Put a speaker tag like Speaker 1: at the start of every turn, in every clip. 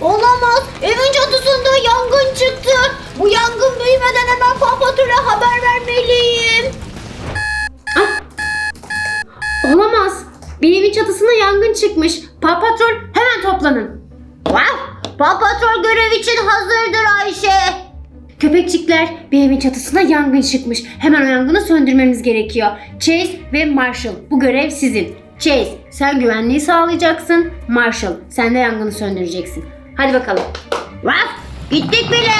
Speaker 1: Olamaz. Evin çatısında yangın çıktı. Bu yangın büyümeden hemen Paw Patrol'e haber vermeliyim.
Speaker 2: Olamaz. Bir evin çatısına yangın çıkmış. Paw Patrol hemen toplanın.
Speaker 1: Wow. Paw Patrol görev için hazırdır Ayşe.
Speaker 2: Köpekçikler bir evin çatısına yangın çıkmış. Hemen o yangını söndürmemiz gerekiyor. Chase ve Marshall bu görev sizin. Chase sen güvenliği sağlayacaksın. Marshall sen de yangını söndüreceksin. Hadi bakalım.
Speaker 1: Wow. Gittik bile.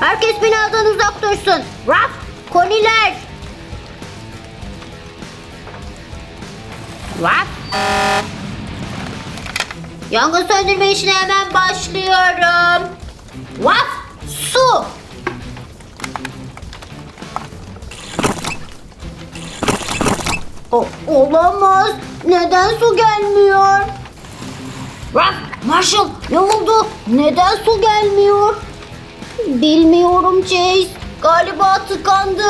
Speaker 1: Herkes binadan uzak dursun. Raf, koliler. Raf. Yangın söndürme işine hemen başlıyorum. O, olamaz. Neden su gelmiyor? Raf, Marshall ne oldu? Neden su gelmiyor? Bilmiyorum Chase. Galiba tıkandı.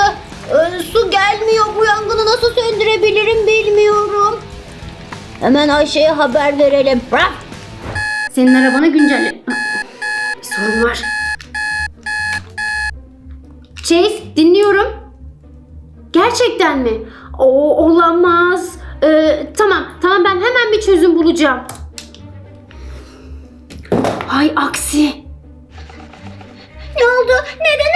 Speaker 1: Ee, su gelmiyor. Bu yangını nasıl söndürebilirim bilmiyorum. Hemen Ayşe'ye haber verelim. Raf,
Speaker 2: Senin arabanı güncelle... Bir sorun var. Chase dinliyorum. Gerçekten mi? O olamaz. Ee, tamam tamam ben hemen bir çözüm bulacağım. Hay aksi.
Speaker 1: Ne oldu? Neden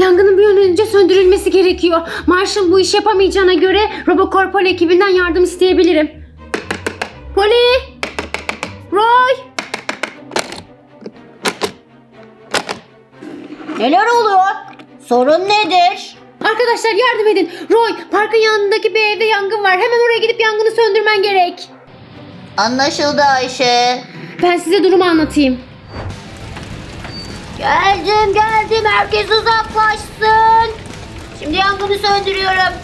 Speaker 2: Yangının bir an önce söndürülmesi gerekiyor. Marshall bu işi yapamayacağına göre Robocorpol ekibinden yardım isteyebilirim. Polly! Roy!
Speaker 1: Neler oluyor? Sorun nedir?
Speaker 2: Arkadaşlar yardım edin. Roy, parkın yanındaki bir evde yangın var. Hemen oraya gidip yangını söndürmen gerek.
Speaker 1: Anlaşıldı Ayşe.
Speaker 2: Ben size durumu anlatayım.
Speaker 1: Geldim geldim. Herkes uzaklaşsın. Şimdi yangını söndürüyorum.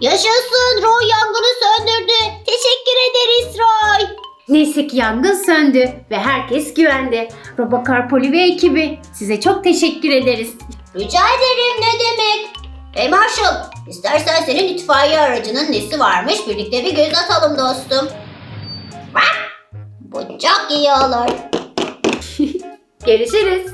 Speaker 1: Yaşasın Roy yangını söndürdü. Teşekkür ederiz Roy.
Speaker 2: Neyse ki yangın söndü ve herkes güvende. Robocarpoli ve ekibi size çok teşekkür ederiz.
Speaker 1: Rica ederim ne demek? Hey Marshall, istersen senin itfaiye aracının nesi varmış birlikte bir göz atalım dostum. Bu çok iyi olur.
Speaker 2: Görüşürüz.